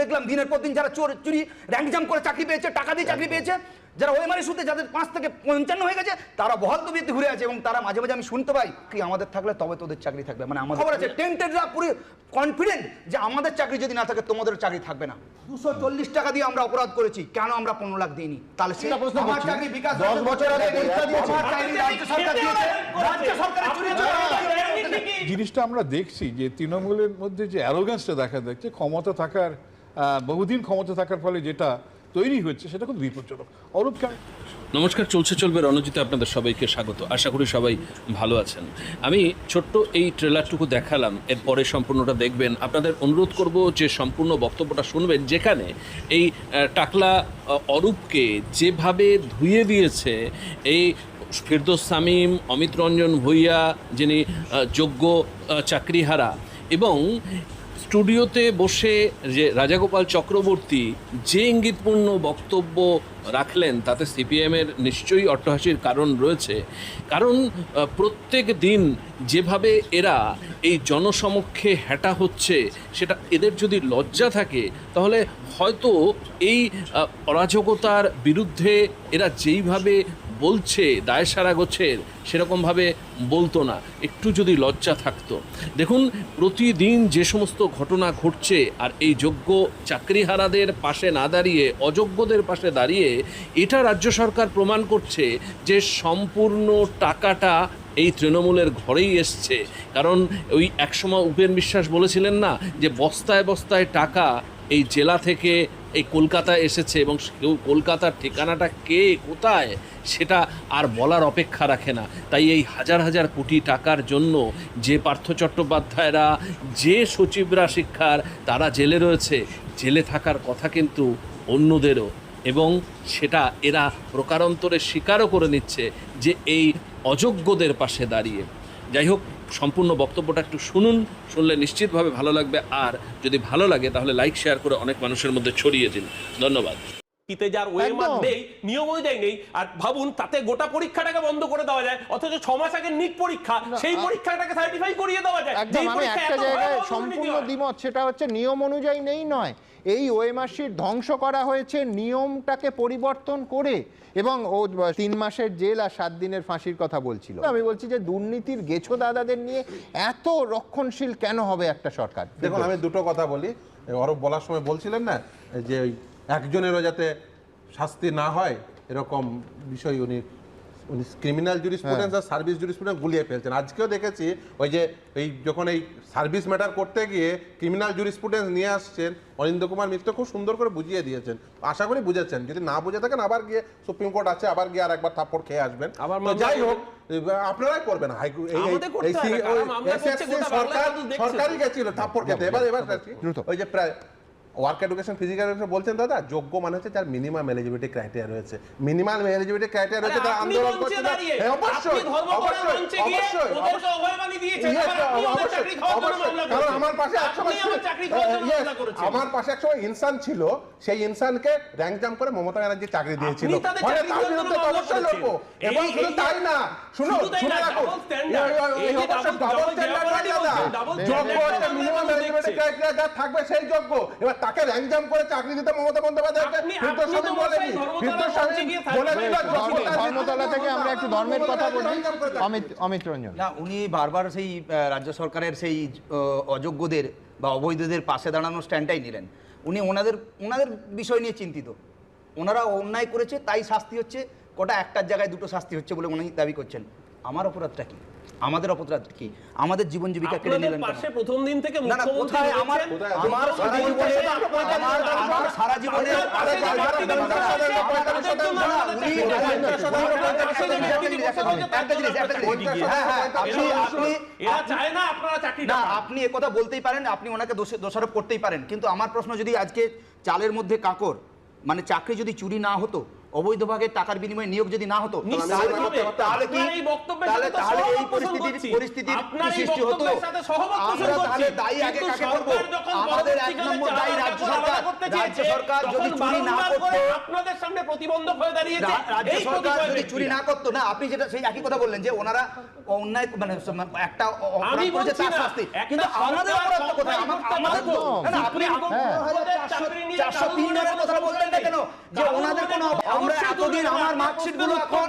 দেখলাম দিনের পর দিন যারা চোর চুরি র্যাঙ্ক জাম করে চাকরি পেয়েছে টাকা দিয়ে চাকরি পেয়েছে যারা ওএমআর ইস্যুতে যাদের পাঁচ থেকে পঞ্চান্ন হয়ে গেছে তারা বহাল তবিয়তে ঘুরে আছে এবং তারা মাঝে মাঝে আমি শুনতে পাই কি আমাদের থাকলে তবে তোদের চাকরি থাকবে মানে আমাদের খবর আছে টেন্টেডরা পুরো কনফিডেন্ট যে আমাদের চাকরি যদি না থাকে তোমাদের চাকরি থাকবে না। দুশো চল্লিশ টাকা দিয়ে আমরা অপরাধ করেছি কেন আমরা পনেরো লাখ দিইনি? তাহলে সেটা প্রশ্ন আমার চাকরি বিকাশ দশ বছর আগে পরীক্ষা দিয়েছে। রাজ্য সরকার দিয়েছে রাজ্য সরকারের চুরি জিনিসটা আমরা দেখছি যে তৃণমূলের মধ্যে যে অ্যারোগেন্সটা দেখা যাচ্ছে ক্ষমতা থাকার বহুদিন ক্ষমতা থাকার ফলে যেটা তৈরি হয়েছে সেটা খুব বিপজ্জনক। অরূপ কেন নমস্কার, চলছে চলবে রণজিতে আপনাদের সবাইকে স্বাগত। আশা করি সবাই ভালো আছেন। আমি ছোট্ট এই ট্রেলারটুকু দেখালাম, এরপরে সম্পূর্ণটা দেখবেন। আপনাদের অনুরোধ করব যে সম্পূর্ণ বক্তব্যটা শুনবেন, যেখানে এই টাকলা অরূপকে যেভাবে ধুয়ে দিয়েছে, এই ফিরদোস সামিম অমিত রঞ্জন ভূঁইয়া যিনি যোগ্য চাকরিহারা এবং স্টুডিওতে বসে যে রাজাগোপাল চক্রবর্তী যে ইঙ্গিতপূর্ণ বক্তব্য রাখলেন, তাতে সিপিএমের নিশ্চয়ই অট্টহাসির কারণ রয়েছে। কারণ প্রত্যেক দিন যেভাবে এরা এই জনসমক্ষে হ্যাটা হচ্ছে, সেটা এদের যদি লজ্জা থাকে, তাহলে হয়তো এই অরাজকতার বিরুদ্ধে এরা যেইভাবে বলছে, দায় সারা গোছের, সেরকমভাবে বলতো না। একটু যদি লজ্জা থাকতো। দেখুন, প্রতিদিন যে সমস্ত ঘটনা ঘটছে, আর এই যোগ্য চাকরিহারাদের পাশে না দাঁড়িয়ে, অযোগ্যদের পাশে দাঁড়িয়ে, এটা রাজ্য সরকার প্রমাণ করছে যে সম্পূর্ণ টাকাটা এই তৃণমূলের ঘরেই এসছে। কারণ ওই একসময় উপেন বিশ্বাস বলেছিলেন না যে বস্তায় বস্তায় টাকা এই জেলা থেকে এই কলকাতায় এসেছে এবং কেউ কলকাতার ঠিকানাটা কে, কোথায়, সেটা আর বলার অপেক্ষা রাখে না। তাই এই হাজার হাজার কোটি টাকার জন্য যে পার্থ চট্টোপাধ্যায়রা, যে সচিবরা শিক্ষার, তারা জেলে রয়েছে। জেলে থাকার কথা কিন্তু অন্যদেরও। এবং সেটা এরা প্রকারান্তরে স্বীকারও করে নিচ্ছে যে এই অযোগ্যদের পাশে দাঁড়িয়ে। যাই হোক সম্পূর্ণ বক্তব্যটা একটু শুনুন, শুনলে নিশ্চিতভাবে ভালো লাগবে। আর যদি ভালো লাগে, তাহলে লাইক শেয়ার করে অনেক মানুষের মধ্যে ছড়িয়ে দিন। ধন্যবাদ। তে যার। নেই নিয়ম অনুযায়ী নেই আর ভাবুন তাতে গোটা পরীক্ষাটাকে বন্ধ করে দেওয়া যায় অথচ ছ মাস আগের নিট পরীক্ষা সেই পরীক্ষাটাকে সার্টিফাই করিয়ে দেওয়া যায়। একদম আমি একটা জায়গায় সম্পূর্ণ দ্বিমত সেটা হচ্ছে নিয়ম অনুযায়ী নেই নয় এই ওএমআরসির ধ্বংস করা হয়েছে নিয়মটাকে পরিবর্তন করে এবং ও তিন মাসের জেল আর সাত দিনের ফাঁসির কথা বলছিল। আমি বলছি যে দুর্নীতির গেছো দাদাদের নিয়ে এত রক্ষণশীল কেন হবে একটা সরকার? দেখুন আমি দুটো কথা বলি অরব বলার সময় বলছিলেন না যে ওই একজনেরও যাতে শাস্তি না হয় এরকম বিষয় উনি উনি ক্রিমিনাল জুরিসপ্রুডেন্স আর সার্ভিস জুরিসপ্রুডেন্স গুলিয়ে ফেলছেন। আজকেও দেখেছি ওই যে এই যখন এই সার্ভিস ম্যাটার করতে গিয়ে ক্রিমিনাল জুরিসপ্রুডেন্স নিয়ে আসছেন অরিন্দ কুমার মিত্র খুব সুন্দর করে বুঝিয়ে দিয়েছেন। আশা করি বুঝেছেন যদি না বুঝে থাকেন আবার গিয়ে সুপ্রিম কোর্ট আছে আবার গিয়ে আর একবার থাপ্পড় খেয়ে আসবেন। আবার যাই হোক আপনারাই করবেন। সরকার। সরকারই গেছিল থাপ্পড় খেতে। এবার এবার ওই যে প্রায় ওয়ার্ক এডুকেশন ফিজিক্যাল এডুকেশন বলছেন দাদা যোগ্য মানে হচ্ছে যার মিনিমাম এলিজিবিলিটি ক্রাইটেরিয়া রয়েছে মিনিমাম এলিজিবিলিটি ক্রাইটেরিয়া রয়েছে তারা আন্দোলন করছে হ্যাঁ, অবশ্যই অবশ্যই অবশ্যই কারণ। আমার পাশে আমার পাশে একসময় ইনসান ছিল সেই ইনসানকে র্যাঙ্ক জাম্প করে মমতা ব্যানার্জি চাকরি দিয়েছিল চাকরি তার বিরুদ্ধে অবশ্যই। লড়বো এবং শুধু তাই না শুনে না, রাখুন double standard। এই- এই- এই এই যে অবশ্যই double- double double standard jeopardy নয় দাদা। বলছে, double যোগ্য দেখছি। eligibility criteria যা থাকবে সেই যোগ্য এবার তাকে র্যাঙ্ক জাম্প করে চাকরি দিতে মমতা বন্দ্যোপাধ্যায়কে? বলেনি। ধর্মতলা থেকে আমরা একটু ধর্মের কথা বলি। অমিত অমিত রঞ্জন। না উনি বারবার সেই রাজ্য সরকারের সেই অযোগ্যদের বা অবৈধদের পাশে দাঁড়ানোর স্ট্যান্ডটাই নিলেন। উনি ওনাদের ওনাদের বিষয় নিয়ে চিন্তিত। ওনারা অন্যায় করেছে তাই শাস্তি হচ্ছে। কটা একটার জায়গায় দুটো শাস্তি হচ্ছে বলে উনি দাবি করছেন। আমার অপরাধটা কি? আমাদের অপরাধ কি? আমাদের জীবন জীবিকা কেড়ে নিলেন পাশে প্রথম দিন থেকে মুখ্যমন্ত্রী কোথায়? আমার আমার সারা জীবনে আমার আমার সারা জীবনে হয়। হ্যাঁ। আপনি একথা বলতেই পারেন আপনি ওনাকে দোষারোপ করতেই পারেন। কিন্তু আমার প্রশ্ন যদি আজকে চালের মধ্যে কাকর মানে চাকরি যদি চুরি না হতো অবৈধভাবে টাকার বিনিময়ে নিয়োগ যদি না হতো তাহলে কি? আপনার এই বক্তব্যের তাহলে তাহলে এই পরিস্থিতির পরিস্থিতির আপনার কি এই সৃষ্টি হতো। বক্তব্যের সাথে সহমত পোষণ আমরা তাহলে দায়ী আগে কাকে করব? আমাদের এক নম্বর দায়ী রাজ্য সরকার। আলাদা সরকার যদি চুরি না করতো- আপনাদের সামনে প্রতিবন্ধক হয়ে দাঁড়িয়েছে রাজ্য সরকার যদি চুরি না করতো না আপনি যেটা সেই একই কথা বললেন যে ওনারা অন্যায় মানে একটা অপরাধ করেছে তার শাস্তি। কিন্তু আমাদের অপরাধ কোথায়? সরকারি আমা- করতে আমাদের তো বাধ্য। না, না, আপনি সুপ্রিম আপনি। কোর্টের চাকরি নিয়ে চারশো তিন জনের কথা বললেন না কেন? যে ওনাদের কোনো আমরা এতদিন আমার মার্কশিটগুলো এখন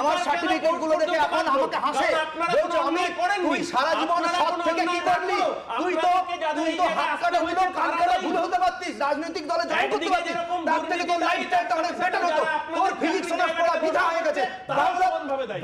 আমার সার্টিফিকেটগুলো দেখে এখন আমাকে হাসে। বলছে আমি তুই সারা জীবন সব থেকে কি করলি? তুই তো তুই তো হাত কাটা কান কাটা ভুলে হতে পারতিস। রাজনৈতিক দলে জয়েন করতে পারতিস। তার থেকে তোর লাইফটা বেটার হতো। তোর ফিজিক্স অনার্স পড়া বিধা হয়ে গেছে। বাংলা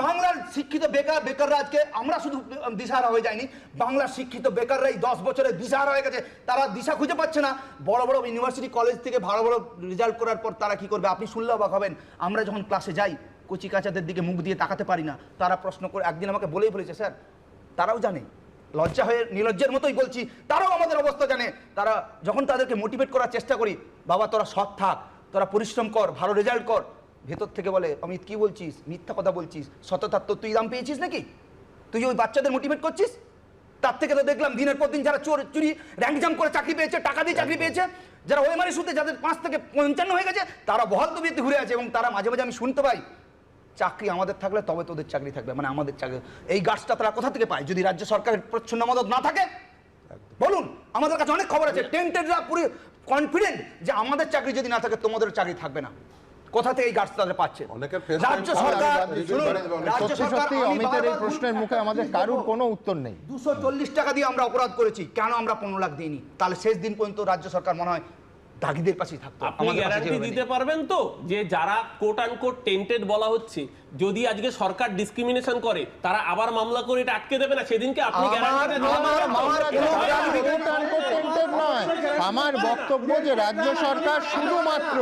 বাংলার শিক্ষিত বেকার বেকাররা আজকে আমরা শুধু দিশাহারা হয়ে যায়নি বাংলার শিক্ষিত বেকাররাই দশ বছরে দিশাহারা হয়ে গেছে। তারা দিশা খুঁজে পাচ্ছে না। বড় বড় ইউনিভার্সিটি কলেজ থেকে ভালো বড় রেজাল্ট করার পর তারা কি করবে? আপনি শুনলে অবাক হবেন। আমরা যখন ক্লাসে যাই কচি কাচাদের দিকে মুখ দিয়ে তাকাতে পারি না। তারা প্রশ্ন করে একদিন আমাকে বলেই ফেলেছে স্যার তারাও জানে। লজ্জা হয়ে নিলজ্জের মতোই বলছি। তারাও আমাদের অবস্থা জানে। তারা যখন তাদেরকে মোটিভেট করার চেষ্টা করি বাবা তোরা সৎ থাক। তোরা পরিশ্রম কর ভালো রেজাল্ট কর। ভেতর থেকে বলে অমিত কি বলছিস? মিথ্যা কথা বলছিস? সততার তো তুই দাম পেয়েছিস নাকি? তুই ওই বাচ্চাদের মোটিভেট করছিস? তার থেকে তো দেখলাম দিনের পর দিন যারা চোর চুরি র্যাঙ্ক জাম করে চাকরি পেয়েছে টাকা দিয়ে চাকরি পেয়েছে। যারা ওই মানে সুতে যাদের পাঁচ থেকে পঞ্চান্ন হয়ে গেছে তারা বহাল তবিয়তে ঘুরে আছে এবং তারা মাঝে মাঝে আমি শুনতে পাই চাকরি আমাদের থাকলে তবে তোদের চাকরি থাকবে মানে আমাদের চাকরি। এই গাছটা তারা কোথা থেকে পায়? যদি রাজ্য সরকারের প্রচ্ছন্ন মদত না থাকে বলুন আমাদের কাছে অনেক খবর আছে। টেন্টেডরা পুরো কনফিডেন্ট যে আমাদের চাকরি যদি না থাকে তোমাদের চাকরি থাকবে না। কোথা থেকে এই গাছ তাদের পাচ্ছে? রাজ্য সরকার রাজ্য সরকার অমিতের এই প্রশ্নের মুখে আমাদের কারুর কোনো উত্তর নেই। দুশো চল্লিশ টাকা দিয়ে আমরা অপরাধ করেছি কেন আমরা পনেরো লাখ দিইনি? তাহলে শেষ দিন পর্যন্ত রাজ্য সরকার মনে হয় দাগিদের পাশেই থাকতো আপনি গ্যারান্টি দিতে পারবেন তো? যে যারা কোট আন কোট টেন্টেড বলা হচ্ছে যদি আজকে সরকার ডিসক্রিমিনেশন করে তারা আবার মামলা করে এটা আটকে দেবে না? সেদিনকে আপনি গ্যারান্টি আমার- বক্তব্য যে রাজ্য সরকার শুধুমাত্র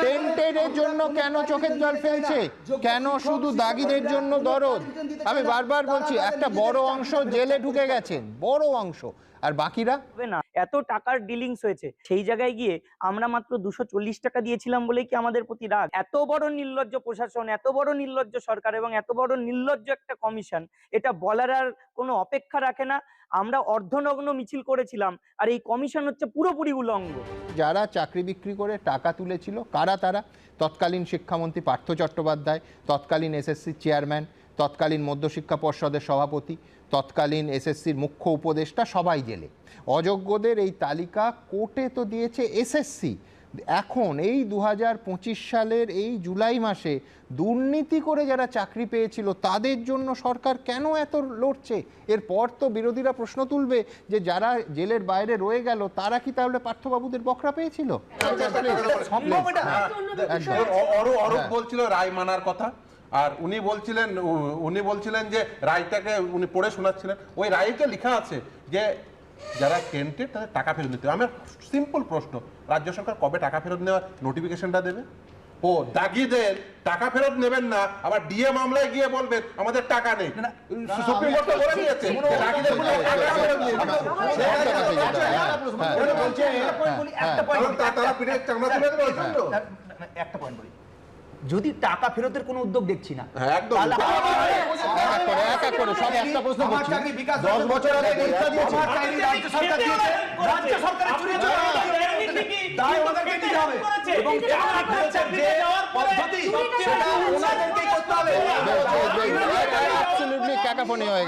টেন্টের জন্য কেন চোখের জল ফেলছে? কেন শুধু দাগিদের জন্য দরদ? আমি বারবার বলছি, একটা বড় অংশ জেলে ঢুকে গেছেন, বড় অংশ। আর বাকিরা? হবে না। এত টাকার ডিলিংস হয়েছে। সেই জায়গায় গিয়ে আমরা মাত্র দুশো টাকা দিয়েছিলাম বলেই কি আমাদের প্রতি রাগ? এত বড় নির্লজ্জ প্রশাসন এত বড় নির্লজ্জ সরকার এবং এত বড় নির্লজ্জ একটা কমিশন এটা বলার আর কোনো অপেক্ষা রাখে না। আমরা অর্ধনগ্ন মিছিল করেছিলাম আর এই কমিশন হচ্ছে পুরোপুরি উলঙ্গ। যারা চাকরি বিক্রি করে টাকা তুলেছিল কারা তারা? তৎকালীন শিক্ষামন্ত্রী পার্থ চট্টোপাধ্যায় তৎকালীন এসএসসি চেয়ারম্যান তৎকালীন মধ্যশিক্ষা পর্ষদের সভাপতি তৎকালীন এসএসসির মুখ্য উপদেষ্টা সবাই জেলে। অযোগ্যদের এই তালিকা কোর্টে তো দিয়েছে এসএসসি। এখন এই দু হাজার পঁচিশ সালের এই জুলাই মাসে দুর্নীতি করে যারা চাকরি পেয়েছিল তাদের জন্য সরকার কেন এত লড়ছে? এরপর তো বিরোধীরা প্রশ্ন তুলবে যে যারা জেলের বাইরে রয়ে গেল তারা কি তাহলে পার্থবাবুদের বকরা পেয়েছিল? একদম। অ- অরূপ অরূপ বলছিল রায় মানার কথা। আর উনি বলছিলেন উনি বলছিলেন যে রায়টাকে উনি পড়ে শোনাচ্ছিলেন। ওই রায়কে লেখা আছে যে যারা টেন্টেড তাদের টাকা ফেরত নিতে আমার সিম্পল প্রশ্ন রাজ্য সরকার কবে টাকা ফেরত নেওয়ার নোটিফিকেশনটা দেবে? ও দাগিদের টাকা ফেরত নেবেন না আবার ডিএ মামলায় গিয়ে বলবেন আমাদের টাকা নেই। সুপ্রিম কোর্ট বলে দিয়েছে দাগিদের কোনো টাকা নেই। একটা পয়েন্ট বলি। যদি টাকা ফেরতের কোনো উদ্যোগ দেখছি না হ্যাঁ, হয়ে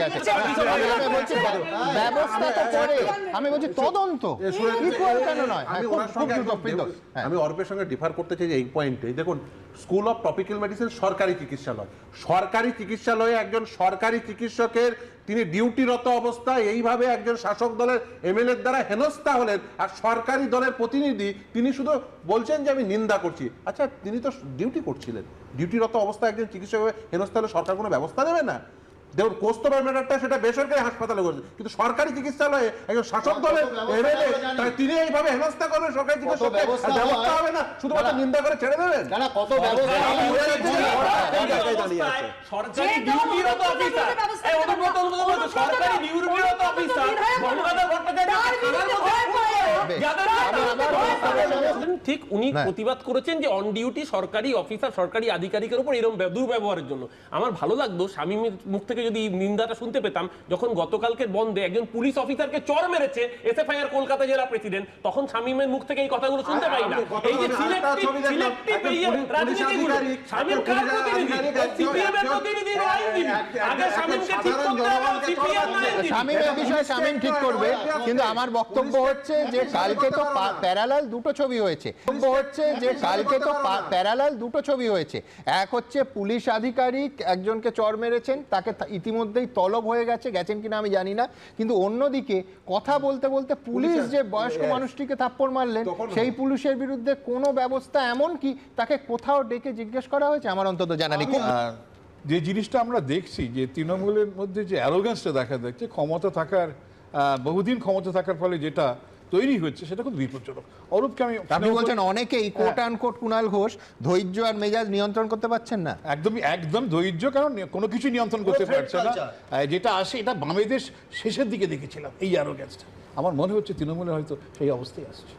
আমি বলছি তদন্ত। শুনে- নয়। হ্যাঁ, আমি হ্যাঁ। আমি অর্পের সঙ্গে ডিফার করতে চাই এই পয়েন্টে দেখুন স্কুল অফ টপিক্যাল মেডিসিন সরকারি চিকিৎসালয়। সরকারি চিকিৎসালয়ে একজন সরকারি চিকিৎসকের তিনি ডিউটিরত অবস্থায় এইভাবে একজন শাসক দলের এমএলএ দ্বারা হেনস্থা হলেন আর সরকারি দলের প্রতিনিধি তিনি শুধু বলছেন যে আমি নিন্দা করছি। আচ্ছা তিনি তো ডিউটি করছিলেন। ডিউটিরত অবস্থায় একজন চিকিৎসক হেনস্থা হলে সরকার কোনো ব্যবস্থা নেবে না? দেখুন কোস্তবার ম্যাটারটা সেটা বেসরকারি হাসপাতালে করেছে। কিন্তু সরকারি চিকিৎসালয়ে একজন শাসক দলের এমএলএ তিনি এইভাবে হেনস্থা করবেন সরকারি চিকিৎসক ব্যবস্থা হবে না শুধুমাত্র নিন্দা করে ছেড়ে দেবেন। কত সরকারি ডিউটিরত অফিসার এই অনুব্রত অনুব্রত সরকারি অফিসার ভট্টাচার্য থানার মধ্যে খুন করে, যাদের আমি আবার বললেন ঠিক উনি প্রতিবাদ করেছেন যে অন ডিউটি সরকারি অফিসার সরকারি আধিকারিকের উপর এরকম দুর্ব্যবহারের জন্য। আমার ভালো লাগতো স্বামীমের মুখ থেকে যদি নিন্দাটা শুনতে পেতাম যখন গতকালকে বন্ধে একজন পুলিশ অফিসারকে চর মেরেছে এসএফআইআর কলকাতা জেলা প্রেসিডেন্ট তখন স্বামীমের মুখ থেকে এই কথাগুলো শুনতে পাই না। এই যে একজন কার প্রতিনিধি? সিপিএম এর প্রতিনিধি না আইনজীবী। এক- এক- আগে স্বামীমকে ঠিক করতে হবে সিপিএম না চড়াতে আইনজীবী শামীমের বিষয়ে শামীম ঠিক করবে কিন্তু আমার বক্তব্য হচ্ছে যে কালকে তো প্যারালাল দুটো ছবি হয়েছে। হচ্ছে যে কালকে তো প্যারালাল দুটো ছবি হয়েছে। এক হচ্ছে পুলিশ আধিকারিক একজনকে চর মেরেছেন তাকে ইতিমধ্যেই তলব হয়ে গেছে গেছেন কিনা আমি জানি না। কিন্তু অন্যদিকে কথা বলতে বলতে পুলিশ যে বয়স্ক মানুষটিকে থাপ্পড় মারলেন সেই পুলিশের বিরুদ্ধে কোনো ব্যবস্থা এমন কি তাকে কোথাও ডেকে জিজ্ঞেস করা হয়েছে আমার অন্তত জানা নেই। যে জিনিসটা আমরা দেখছি যে তৃণমূলের মধ্যে যে অ্যারোগান্সটা দেখা যাচ্ছে ক্ষমতা থাকার বহুদিন ক্ষমতা থাকার ফলে যেটা তৈরি হচ্ছে সেটা খুব বিপজ্জনক। অরূপকে আমি আপনি বলছেন অনেকেই quote unquote Kunal Ghosh ধৈর্য আর মেজাজ নিয়ন্ত্রণ করতে পারছেন না। একদমই একদম ধৈর্য কারণ কোনো কিছু নিয়ন্ত্রণ করতে পুরো পারছে না। যেটা আসে এটা বামেদের শেষের দিকে দেখেছিলাম এই অ্যারোগ্যান্সটা আমার মনে হচ্ছে তৃণমূলে হয়তো সেই অবস্থায় আসছে।